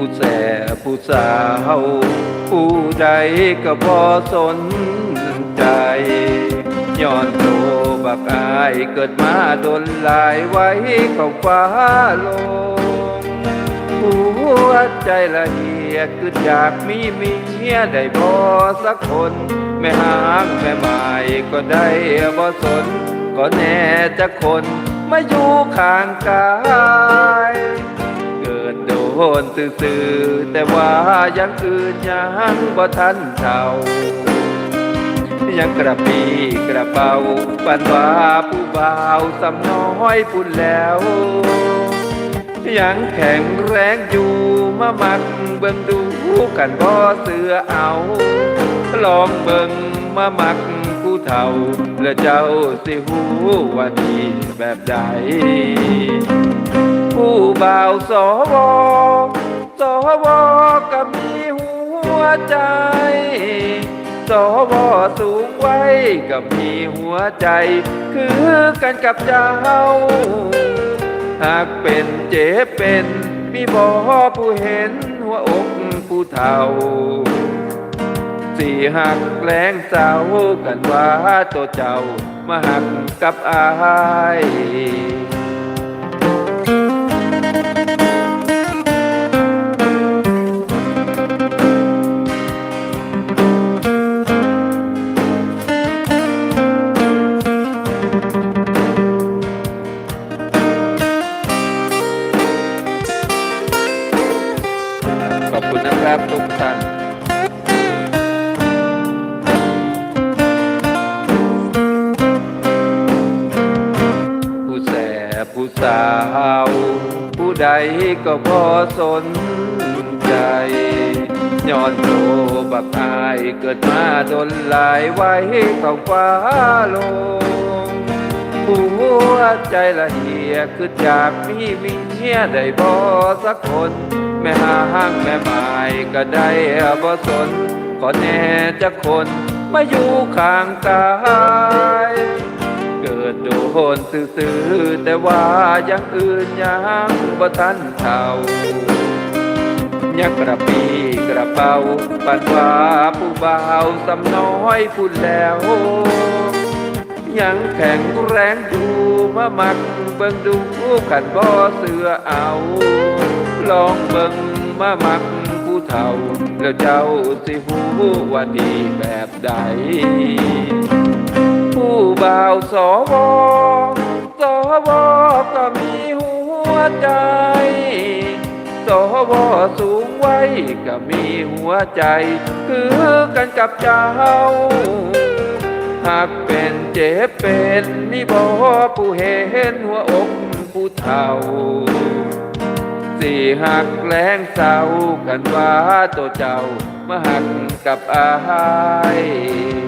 ผู้แสผู้สาว ผู้ใดก็พอสนใจย้อนโตบักอายเกิดมาโดนลายไว้เข้าฟ้าลงหัวใจละเอียดคืออยากมีเมียได้บ่สักคน แม่หางแม่หมายก็ได้บ่สน ก็แน่จะคนมาอยู่ข้างกาย ดโดนซื่อๆแต่ว่ายังอื่นยังบ่ทันเท่ายังกระปีกระเป๋าปันว่าผู้บ่าวสำน้อยพุ่นแล้ว ยังแข็งแรงอยู่มามักเบิ่งดูกันบ่เสือเอา ลองเบิ่งมามักผู้เฒ่าแล้วเจ้าสิหูว่าดีแบบใดผู้บ่าวสวส วก็มีหัวใจ สวสูงไว้ก็มีหัวใจ คือกันกับเจ้า หากเป็นเจ็บเป็นมีบ่ผู้เห็นหัวอกผู้เฒ่าสี่หักแรงเศร้ากันว่าตัวเจ้ามาหักกับอาย ครับทุกท่านผู้แสบผู้สาว ผู้ใดก็พอสนใจย้อนโตบักอายเกิดมาโดนหลายไว้เข้าฟ้าลง หัวใจละเอียคืออยากมีมีเมียได้บ่สักคน แม่ห้างแม่หมายก็ได้บ่สนก็แน่จะคนมาอยู่ข้างกายเกิดโดนซื่อๆแต่ว่ายังอื่นยังบ่ทันเท่ายังกระปีกระเป๋าปันว่าผู้บ่าวสำน้อยพูดแล้ว ยังแข็งแรงอยู่มาหมักเบิ่งดูขันบ่อเสือเอา ลองเบิ่งมาหมักผู้เฒ่า แล้วเจ้าสิหูว่าดีแบบใด ผู้บ่าวสวสวก็มีหัวใจสวสูงไว้ก็มีหัวใจ คือกันกับเจ้า หากเป็นเจ็บเป็นนี่บ่ผู้เห็นหัวอกผู้เฒ่าสี่หักแรงเศร้ากันว่าตัวเจ้ามาหักกับอาย